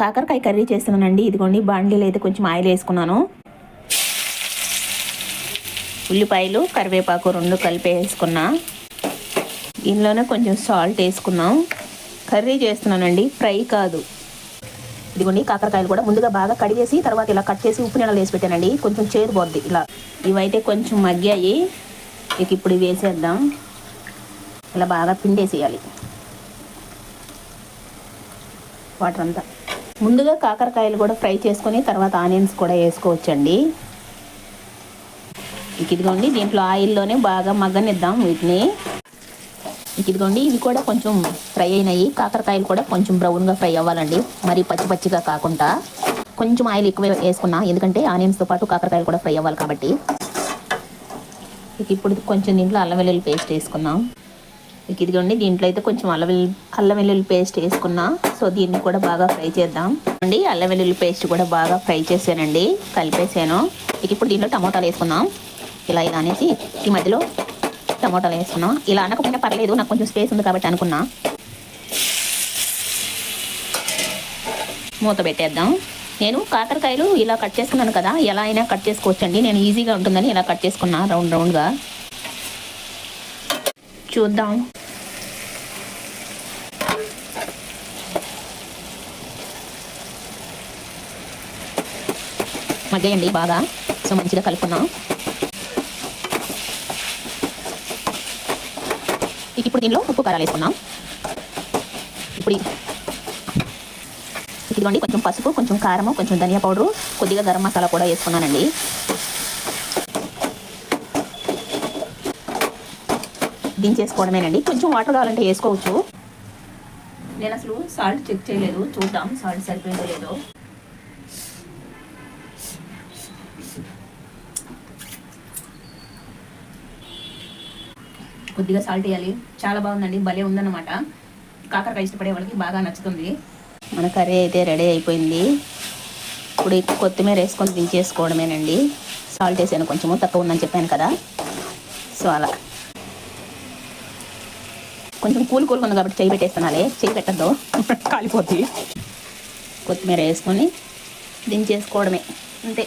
కాకరకాయ కర్రీ చేస్తున్నానండి. ఇదిగోండి బాండీలు అయితే కొంచెం ఆయిల్ వేసుకున్నాను. ఉల్లిపాయలు కరివేపాకు రెండు కలిపి వేసుకున్నా. దీనిలోనే కొంచెం సాల్ట్ వేసుకున్నాం. కర్రీ చేస్తున్నానండి ఫ్రై కాదు. ఇదిగోండి కాకరకాయలు కూడా ముందుగా బాగా కడిగేసి తర్వాత ఇలా కట్ చేసి ఉప్పు నీళ్ళలో వేసి పెట్టానండి. కొంచెం చేదు పోద్ది ఇలా. ఇవైతే కొంచెం మగ్గాయి. ఇక ఇప్పుడు వేసేద్దాం. ఇలా బాగా పిండేసేయాలి. వాటర్ అంతా. ముందుగా కాకరకాయలు కూడా ఫ్రై చేసుకొని తర్వాత ఆనియన్స్ కూడా వేసుకోవచ్చండి. ఇక ఇదిగోండి దీంట్లో ఆయిల్లోనే బాగా మగ్గనిద్దాం వీటిని. ఇక ఇదిగోండి ఇవి కూడా కొంచెం ఫ్రై అయినాయి. కాకరకాయలు కూడా కొంచెం బ్రౌన్గా ఫ్రై అవ్వాలండి. మరి పచ్చి పచ్చిగా కాకుండా కొంచెం ఆయిల్ ఎక్కువ వేసుకున్నా ఎందుకంటే ఆనియన్స్తో పాటు కాకరకాయలు కూడా ఫ్రై అవ్వాలి కాబట్టి. ఇక ఇప్పుడు కొంచెం దీంట్లో అల్లం వెల్లుల్లి పేస్ట్ వేసుకున్నాం ఇక ఇదిగోండి దీంట్లో అయితే కొంచెం అల్లం అల్లం వెల్లుల్లి పేస్ట్ వేసుకున్నా. సో దీన్ని కూడా బాగా ఫ్రై చేద్దాం. అండి అల్లం వెల్లుల్లి పేస్ట్ కూడా బాగా ఫ్రై చేసానండి కలిపేసాను. ఇక ఇప్పుడు దీంట్లో టమోటాలు వేసుకుందాం. ఇలా ఇలా అనేసి ఈ మధ్యలో టమోటాలు వేసుకున్నాం. ఇలా అనకపోయినా పర్లేదు నాకు కొంచెం స్పేస్ ఉంది కాబట్టి అనుకున్నా. మూత పెట్టేద్దాం. నేను కాకరకాయలు ఇలా కట్ చేసుకున్నాను కదా ఎలా అయినా కట్ చేసుకోవచ్చండి. నేను ఈజీగా ఉంటుందని ఇలా కట్ చేసుకున్నా రౌండ్ రౌండ్గా. చూద్దాం. మగ్గేయండి బాగా సో మంచిగా కలుపుకున్నాం ఇప్పుడు దీనిలో ఉప్పు కారాలు వేసుకున్నాం ఇప్పుడు ఇదిగోండి కొంచెం పసుపు కొంచెం కారము కొంచెం ధనియా పౌడరు కొద్దిగా గరం మసాలా కూడా వేసుకున్నానండి. దించేసుకోవడమేనండి. కొంచెం వాటర్ కావాలంటే వేసుకోవచ్చు. నేను అసలు సాల్ట్ చెక్ చేయలేదు. చూద్దాం సాల్ట్ సరిపోయిందో లేదో. కొద్దిగా సాల్ట్ వేయాలి. చాలా బాగుందండి. భలే ఉందన్నమాట. కాకరకాయ ఇష్టపడే వాళ్ళకి బాగా నచ్చుతుంది. మన కర్రీ అయితే రెడీ అయిపోయింది. ఇప్పుడు కొత్తిమీర వేసుకొని దించేసుకోవడమేనండి. సాల్ట్ వేసాను. కొంచెము తక్కువ ఉందని చెప్పాను కదా. సో అలా. కొంచెం కూల్ కూల్ ఉంది కాబట్టి చేయి పెట్టేస్తున్నాలే. చేయి పెట్టద్దు. కాలిపోతుంది కొత్తిమీర వేసుకొని దించేసుకోవడమే. అంతే.